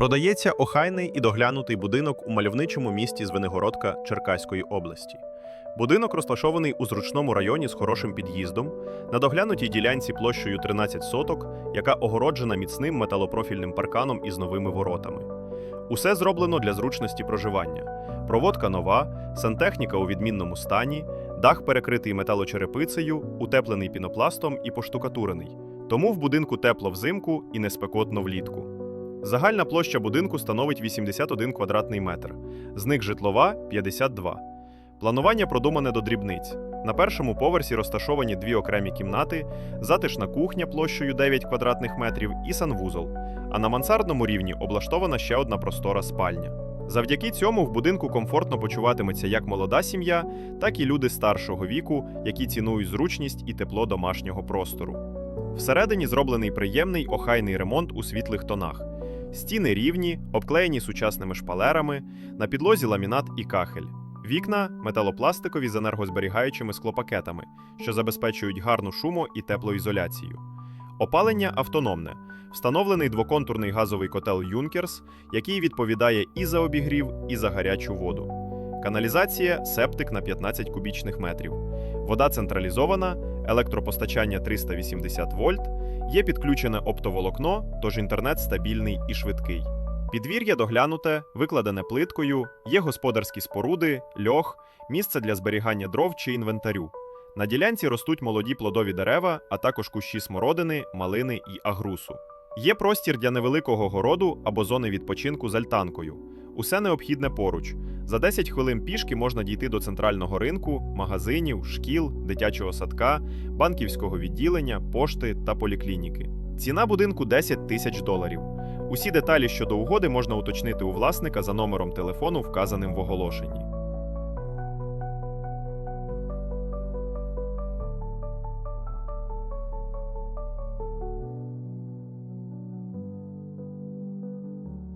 Продається охайний і доглянутий будинок у мальовничому місті Звенигородка Черкаської області. Будинок розташований у зручному районі з хорошим під'їздом, на доглянутій ділянці площею 13 соток, яка огороджена міцним металопрофільним парканом із новими воротами. Усе зроблено для зручності проживання. Проводка нова, сантехніка у відмінному стані, дах перекритий металочерепицею, утеплений пінопластом і поштукатурений. Тому в будинку тепло взимку і не спекотно влітку. Загальна площа будинку становить 81 квадратний метр, з них житлова 52. Планування продумане до дрібниць. На першому поверсі розташовані дві окремі кімнати, затишна кухня площею 9 квадратних метрів і санвузол. А на мансардному рівні облаштована ще одна простора спальня. Завдяки цьому в будинку комфортно почуватиметься як молода сім'я, так і люди старшого віку, які цінують зручність і тепло домашнього простору. Всередині зроблений приємний охайний ремонт у світлих тонах. Стіни рівні, обклеєні сучасними шпалерами, на підлозі ламінат і кахель. Вікна металопластикові з енергозберігаючими склопакетами, що забезпечують гарну шумо і теплоізоляцію. Опалення автономне. Встановлений двоконтурний газовий котел Юнкерс, який відповідає і за обігрів, і за гарячу воду. Каналізація септик на 15 кубічних метрів. Вода централізована, електропостачання 380 вольт, є підключене оптоволокно, тож інтернет стабільний і швидкий. Підвір'я доглянуте, викладене плиткою, є господарські споруди, льох, місце для зберігання дров чи інвентарю. На ділянці ростуть молоді плодові дерева, а також кущі смородини, малини і агрусу. Є простір для невеликого городу або зони відпочинку з альтанкою. Усе необхідне поруч. За 10 хвилин пішки можна дійти до центрального ринку, магазинів, шкіл, дитячого садка, банківського відділення, пошти та поліклініки. Ціна будинку 10 тисяч доларів. Усі деталі щодо угоди можна уточнити у власника за номером телефону, вказаним в оголошенні.